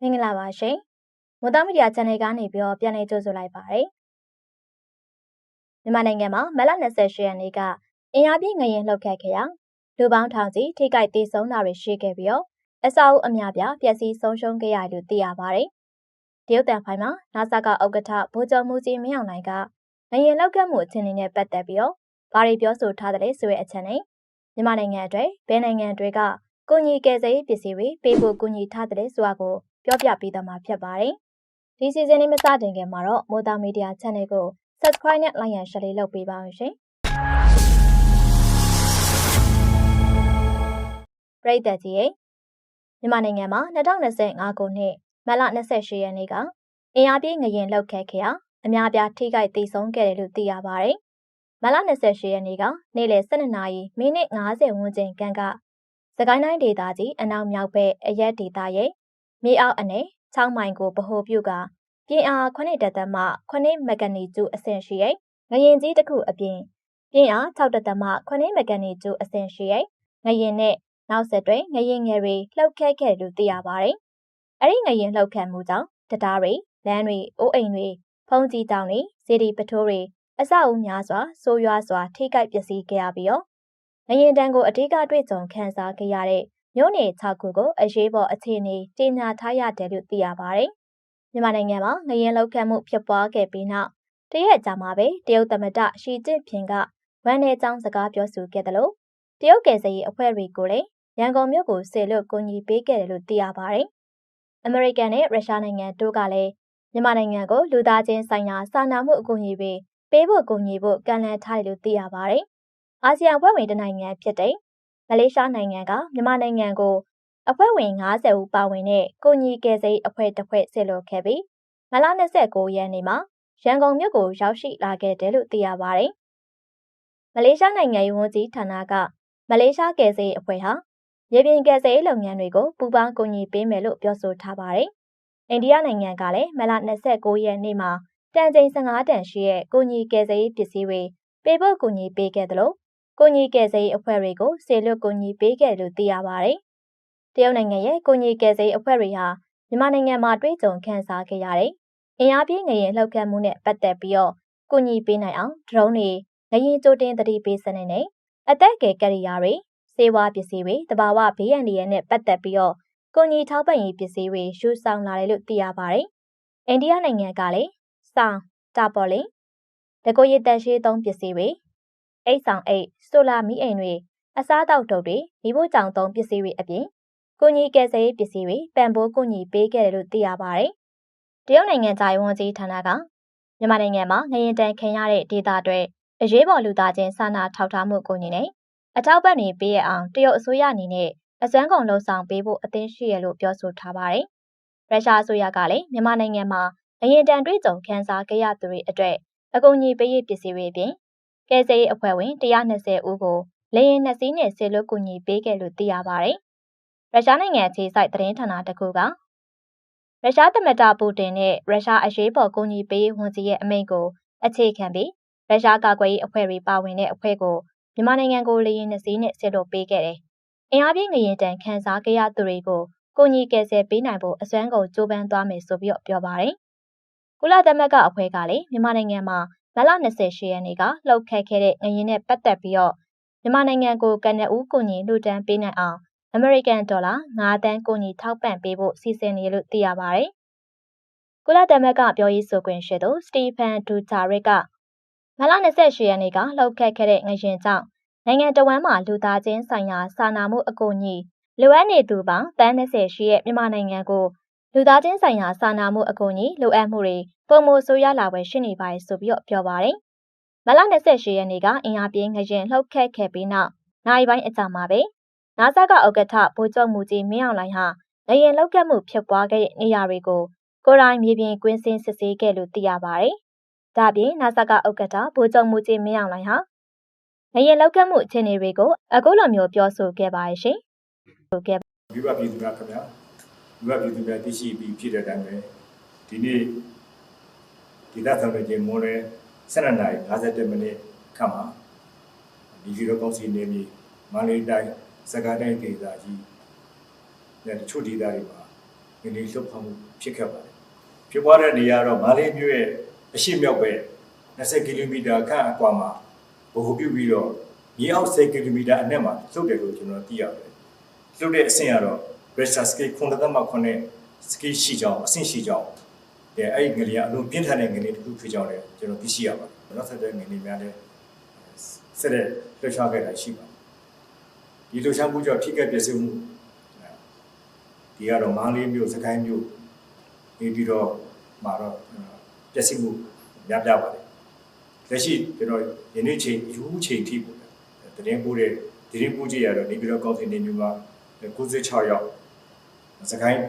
မင်္ဂလာပါရှင်။မိုးသားမီဒီယာ channel ကနေပြီးတော့ပြန်လည်ကြိုဆိုလိုက်ပါရစေ။မြန်မာနိုင်ငံမှာမလ28ရက်နေ့ကအင်အားပြင်းငရင်လှုပ်ခတ်ခဲ့ရာလူပေါင်းထောင်ချီထိခိုက်ဒေဆုံးတာတွေရှိခဲ့ပြီးတော့အစာအုပ်အများပြားပျက်စီးဆုံးရှုံးခဲ့ရတယ်လို့သိရပါတယ်။တရုတ်တန်ဖိုင်မှာနာဆာကဥက္ကဋ္ဌဗိုလ်ချုပ်မူကြီးမင်းအောင်လှိုင်ကငရင်လှုပ်ခတ်မှုအခြေအနေနဲ့ပတ်သက်ပြီးတော့ဘာတွေပြောဆိုထားတယ်ဆိုတဲ့အချက်နဲ့မြန်မာနိုင်ငံအတွက်ဘယ်နိုင်ငံတွေကကိုညီကယ်ဆယ်ရေးပစ္စည်းတွေပေးဖို့ကူညီထားတယ်ဆိုတာကို ပြောပြပေးသွားမှာဖြစ်ပါတယ်။ဒီစီဇန်လေးမစတင်ခင်မှာတော့မိုးသားမီဒီယာ channel ကို subscribe နဲ့ like ရ share လေးလုပ်ပေးပါဦးရှင်။ပရိသတ်ကြီးရေမြန်မာနိုင်ငံမှာ2025ခုနှစ်မတ်လ28ရက်နေ့ကအင်အားပြင်းငရင်လှုပ်ခတ်ခဲ့ရာအများပြားထိခိုက်ဒေဆုံးခဲ့တယ်လို့သိရပါတယ်။မလ28ရက်နေ့ကနေ့လယ်12နာရီမိနစ်50ဝန်းကျင်ကကစကိုင်းတိုင်းဒေသကြီးအနောက်မြောက်ဘက်အရက်ဒေသရဲ့ မြေအောက်အနေ6မိုင်ကိုဗဟိုပြုကပြင်းအား9တသမ9မက်ဂနီကျူအဆင့်ရှိရဲ့ငရင်ကြီးတစ်ခုအပြင်ပြင်းအား6တသမ9မက်ဂနီကျူအဆင့်ရှိရဲ့ငရင်နဲ့နောက်ဆက်တွဲငရင်ငယ်တွေလှုပ်ခတ်ခဲ့လို့သိရပါတယ်။အဲ့ဒီငရင်လှုပ်ခတ်မှုကြောင့်တရားတွေလမ်းတွေအိုးအိမ်တွေဖုံးကြီးတောင်တွေစီဒီပထိုးတွေအဆောက်အဦများစွာဆိုးရွားစွာထိခိုက်ပျက်စီးခဲ့ရပြီးတော့ငရင်တန်းကိုအထူးကတွေ့ကြုံခံစားခဲ့ရတဲ့ မြို့နယ်6ခုကိုအရေးပေါ်အခြေအနေကြေညာထားရတယ်လို့သိရပါတယ်။မြန်မာနိုင်ငံမှာငရင်လောက်ခတ်မှုဖြစ်ပွားခဲ့ပြီးနောက်တရက်ကြာမှပဲတရုတ်သမ္မတရှီကျင့်ဖျင်ကဝန်내ကြောင်းစကားပြောဆိုခဲ့တယ်လို့တရုတ်ကယ်ဆယ်ရေးအဖွဲ့တွေကိုလည်းရန်ကုန်မြို့ကိုဆေလွတ်ကူညီပေးခဲ့တယ်လို့သိရပါတယ်။အမေရိကန်နဲ့ရုရှားနိုင်ငံတို့ကလည်းမြန်မာနိုင်ငံကိုလူသားချင်းဆိုင်ရာစာနာမှုအကူအညီတွေပေးဖို့ကူညီဖို့ကန့်လန့်ထားတယ်လို့သိရပါတယ်။အာဆီယံအဖွဲ့ဝင်တနိုင်ငံဖြစ်တဲ့ မလေးရှားနိုင်ငံကမြန်မာနိုင်ငံကိုအဖွဲ့ဝင်90ဦးပါဝင်တဲ့ကိုညီကယ်ဆယ်အဖွဲ့တစ်ဖွဲ့ဆစ်လွတ်ခဲ့ပြီးမလ29ရက်နေ့မှာရန်ကုန်မြို့ကိုရောက်ရှိလာခဲ့တယ်လို့သိရပါတယ်။မလေးရှားနိုင်ငံရေးဝန်ကြီးဌာနကမလေးရှားကယ်ဆယ်အဖွဲ့ဟာရေပြင်ကယ်ဆယ်လုပ်ငန်းတွေကိုပူးပေါင်းကူညီပေးမယ်လို့ပြောဆိုထားပါတယ်။အိန္ဒိယနိုင်ငံကလည်းမလ29ရက်နေ့မှာတန်ချိန်15တန်ရှိတဲ့ကိုညီကယ်ဆယ်ပစ္စည်းတွေပေးဖို့ကူညီပေးခဲ့တယ်လို့ ကိုညီကယ်ဆယ်အဖွဲ့တွေကိုဆေလွတ်ကူညီပေးခဲ့လို့သိရပါတယ်။တရုတ်နိုင်ငံရဲ့ကိုညီကယ်ဆယ်အဖွဲ့တွေဟာမြန်မာနိုင်ငံမှာတွေ့ကြုံခံစားခဲ့ရတဲ့အင်အားပြင်းငရင်လှုပ်ခတ်မှုနဲ့ပတ်သက်ပြီးတော့ကူညီပေးနိုင်အောင်ဒရုန်းတွေငရင်ကြိုတင်တတိပေးစနစ်နဲ့အသက်ကယ်ကရိယာတွေစေဝါပစ္စည်းတွေတဘာဝဘေးရန်တွေနဲ့ပတ်သက်ပြီးတော့ကိုညီထောက်ပံ့ရေးပစ္စည်းတွေရှုဆောင်လာတယ်လို့သိရပါတယ်။အိန္ဒိယနိုင်ငံကလည်းစောင်းတာပေါ်လင်တကိုရည်တန်ရှင်းသုံးပစ္စည်းတွေ အိတ်ဆောင်အိတ်ဆိုလာမီးအိမ်တွေအစားအသောက်တုပ်တွေမိဖို့ကြောင်သုံးပစ္စည်းတွေအပြင်ကိုညီကယ်ဆယ်ရေးပစ္စည်းတွေပံ့ပိုးကိုညီပေးခဲ့တယ်လို့သိရပါတယ်။တရုတ်နိုင်ငံသားဝန်ကြီးဌာနကမြန်မာနိုင်ငံမှာငရင်တန်ခံရတဲ့ဒေသတွေအရေးပေါ်လူသားချင်းစာနာထောက်ထားမှုကိုညီနဲ့အထောက်ပံ့တွေပေးရအောင်တရုတ်အစိုးရအနေနဲ့အစွမ်းကုန်လှုံ့ဆော်ပေးဖို့အသင့်ရှိရလို့ပြောဆိုထားပါတယ်။ရုရှားအစိုးရကလည်းမြန်မာနိုင်ငံမှာအရင်တန်တွေ့ကြုံခံစားခဲ့ရသူတွေအတွက်အကူအညီပေးရေးပစ္စည်းတွေပြင် ကယ်ဆယ်ရေးအဖွဲ့ဝင်120ဦးကိုလေယာဉ်နှစ်စီးနဲ့ဆေလွတ်ကူညီပေးခဲ့လို့သိရပါတယ်။ရုရှားနိုင်ငံခြေစိုက်သတင်းဌာနတစ်ခုကရုရှားသမ္မတပူတင်နဲ့ရုရှားအရေးပေါ်ကူညီပေးရေးဝန်ကြီးရဲ့အမိန့်ကိုအခြေခံပြီးရုရှားကာကွယ်ရေးအဖွဲ့တွေပါဝင်တဲ့အဖွဲ့ကိုမြန်မာနိုင်ငံကိုလေယာဉ်နှစ်စီးနဲ့ဆေလွတ်ပေးခဲ့တယ်။အင်အားပြင်းငရင်တန်ခန်းစားခဲ့ရသူတွေကိုကိုညီကယ်ဆယ်ပေးနိုင်ဖို့အစွမ်းကုန်ကြိုးပမ်းသွားမယ်ဆိုပြီးပြောပါတယ်။ကုလသမဂ္ဂအဖွဲ့ကလည်းမြန်မာနိုင်ငံမှာ မလ28ရက်နေ့ကလှုပ်ခတ်ခဲ့တဲ့ငရင်နဲ့ပတ်သက်ပြီးတော့မြန်မာနိုင်ငံကိုကနအူးကိုညီလူတန်းပေးနိုင်အောင်အမေရိကန်ဒေါ်လာ9တန်းကိုညီထောက်ပံ့ပေးဖို့စီစဉ်နေလို့သိရပါတယ်။ကုလသမဂ္ဂပြောရေးဆိုခွင့်ရှိသူစတီဖန်ဒူတာရစ်ကမလ28ရက်နေ့ကလှုပ်ခတ်ခဲ့တဲ့ငရင်ကြောင့်နိုင်ငံတော်ဝန်မှလူသားချင်းဆိုင်ရာစာနာမှုအကူအညီလိုအပ်နေသူပေါင်းတန်း30ရှိရဲ့မြန်မာနိုင်ငံကို လူသားချင်းဆိုင်ရာစာနာမှုအကူအညီလိုအပ်မှုတွေပုံမဆိုးရလာပဲရှိနေပါတယ်ဆိုပြီးတော့ပြောပါတယ်။မလ28ရက်နေ့ကအင်အားပြင်းငရင်လှုပ်ခတ်ခဲ့ပြီးနောက်နိုင်ပိုင်းအကြာမှာပဲနာဆာကဥက္ကဋ္ဌဗိုလ်ချုပ်မူကြီးမင်းအောင်လှိုင်ဟာငရင်လှုပ်ခတ်မှုဖြစ်ပွားခဲ့တဲ့နေရာတွေကိုကိုရိုင်းမြေပြင်ကွင်းစင်းစစ်ဆေးခဲ့လို့သိရပါတယ်။ဒါပြင်နာဆာကဥက္ကဋ္ဌဗိုလ်ချုပ်မူကြီးမင်းအောင်လှိုင်ဟာငရင်လှုပ်ခတ်မှုအခြေအနေတွေကိုအခုလိုမျိုးပြောဆိုခဲ့ပါရဲ့ရှင်။ဆိုခဲ့မိဘပြည်သူများခင်ဗျာ မိဘပြည်သူများသိရှိပြီးဖြစ်တဲ့အတိုင်းပဲဒီနေ့ဒီသက်ဆောင်တဲ့ချိန်မိုးလဲ12နာရီ57မိနစ်ခန့်မှာဒီဗီဒီယိုကောင်းစီနေပြီးမန္တလေးတိုင်းစကားတိုင်းဒေသကြီးနဲ့တချို့ဒေသတွေမှာငငလျင်လှုပ်ခါမှုဖြစ်ခဲ့ပါတယ်ဖြစ်ပွားတဲ့နေရာတော့မာလေးမြို့ရဲ့အရှိမြောက်ပဲ20ကီလိုမီတာခန့်အကွာမှာဗဟိုပြုပြီးတော့မြေအောက်10ကီလိုမီတာအနက်မှာလှုပ်တယ်လို့ကျွန်တော်သိရတယ်လှုပ်တဲ့အဆင့်ကတော့ Richter scale 9.9 scale ရှိကြောင်းအဆင့်ရှိကြောင်းအဲအဲ့ဒီငလျင်အလုံးပြင်းထန်တဲ့ငလျင်တစ်ခုဖြစ်ကြောင်းလည်းကျွန်တော်သိရှိရပါတယ်နောက်ဆက်တွဲငလျင်များလည်းဆက်လက်လှုပ်ရှားခဲ့တာရှိပါတယ်ဒီလှုပ်ရှားမှုကြောင့်ဖြစ်ခဲ့ပြည့်စုံမှုဒီကတော့မန္တလေးမြို့စကိုင်းမြို့နေပြီးတော့မှာတော့ပြည့်စုံမှုများပြားပါတယ်လက်ရှိကျွန်တော်ယနေ့ချိန်ယူချိန်ထိပေါ့တရင်ပို့တဲ့တရင်ပို့ကြရတော့နေပြီးတော့ကောက်ဖီနေမျိုးမှာ96ရောက် စကိုင်း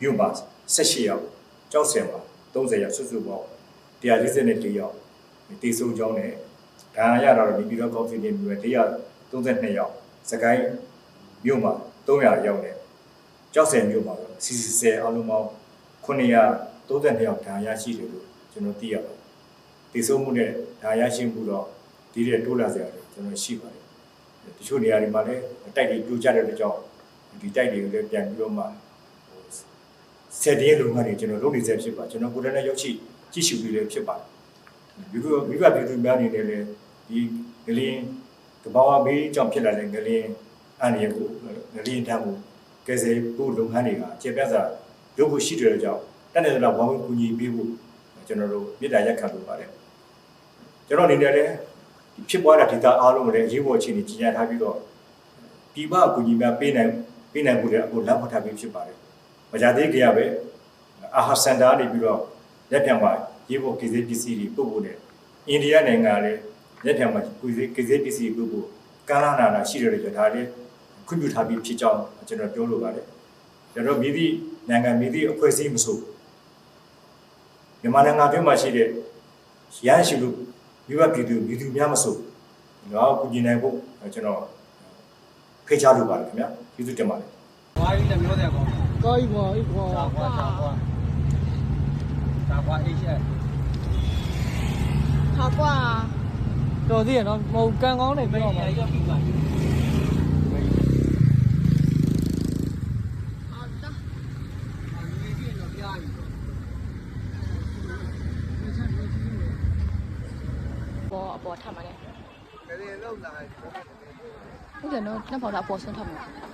မြို့မှာ18ရောက်ကြောက်စင်မှာ30ရောက်စုစုပေါင်း144ရောက်တေဆုံးကြောင်းနဲ့ဒါရတော့နေပြီးတော့ကောက်ဖီနေမျိုး132ရောက်စကိုင်းမြို့မှာ300ရောက်နဲ့ကြောက်စင်မြို့မှာတော့စီစီဆယ်အလုံးပေါင်း932ရောက်ဒါရရှိတယ်လို့ကျွန်တော်သိရပါတယ်တေဆုံးမှုနဲ့ဒါရရှိမှုတော့ဒီတဲ့တိုးလာစရာကျွန်တော်ရှိပါတယ်တချို့နေရာတွေမှာလည်းတိုက်တွေပြိုကျတဲ့အတွက်ကြောင့် ဒီတိုက်တွေကိုလည်းပြန်ပြီးတော့မှဆက်တဲ့လုံငန်းတွေကျွန်တော်လုပ်နေစေဖြစ်ပါကျွန်တော်ကိုယ်တိုင်လည်းရောက်ရှိကြည့်ရှုပြီးလည်းဖြစ်ပါတယ်ဒီလိုမိဘပြည်သူများအနေနဲ့လည်းဒီငလင်းတဘာဝဘေးကြောင့်ဖြစ်လာတဲ့ငလင်းအန္တရာယ်ကိုငလင်းတမ်းကိုကယ်ဆယ်ဖို့လုပ်ငန်းတွေကကျေပြတ်စွာလုပ်ဖို့ရှိတဲ့ကြောင့်တက်တဲ့လောက်ဝမ်းကူညီပေးဖို့ကျွန်တော်တို့မြေတားရက်ခံလုပ်ပါတယ်ကျွန်တော်အနေနဲ့လည်းဖြစ်ပွားတဲ့ဒေတာအားလုံးကိုလည်းအရေးပေါ်အခြေအနေကြီးညာထားပြီးတော့ပြည်ပအကူအညီများပေးနိုင် ပေးနိုင်ဖို့လည်းအခုလမ်းဖော်ထားပြီးဖြစ်ပါတယ်။မကြသေးကြရပဲအာဟာစင်တာနေပြီးတော့လက်ပြန်ပါရေးဖို့ကိစ္စပစ္စည်းတွေပို့ဖို့နဲ့အိန္ဒိယနိုင်ငံလည်းလက်ပြန်ပါကိစ္စကိစ္စပစ္စည်းပို့ဖို့ကာလနာနာရှိတယ်လို့ပြောဒါလည်းခွင့်ပြုထားပြီးဖြစ်ကြောင်းကျွန်တော်ပြောလိုပါတယ်။ကျွန်တော်မိသည့်နိုင်ငံမိသည့်အဖွဲ့အစည်းမဆိုမြန်မာနိုင်ငံအတွင်းမှာရှိတဲ့ရဟန်းရှိလို့မိဘပြည်သူပြည်သူများမဆိုတော့ကုညီနိုင်ဖို့ကျွန်တော်ဖိတ်ကြားလိုပါတယ်ခင်ဗျာ ကျေးဇူးတင်ပါတယ်။ဘာကြီးလည်းပြောတယ်ကော။ကာကြီးကွာအေးကွာ။ဒါကွာဒါကွာ။ဒါကွာအေးချက်။ဒါကွာ။တော်သေးရနော်။ဟိုကန်ကောင်းနေပြောမှာ။ရောက်ပြီကွာ။ပေါ်ထားမှာလေ။ဒါရင်လောက်လာတယ်။ဟုတ်တယ်နော်။နှစ်ပေါက်သားပေါ်ဆွန်းထားမှာ။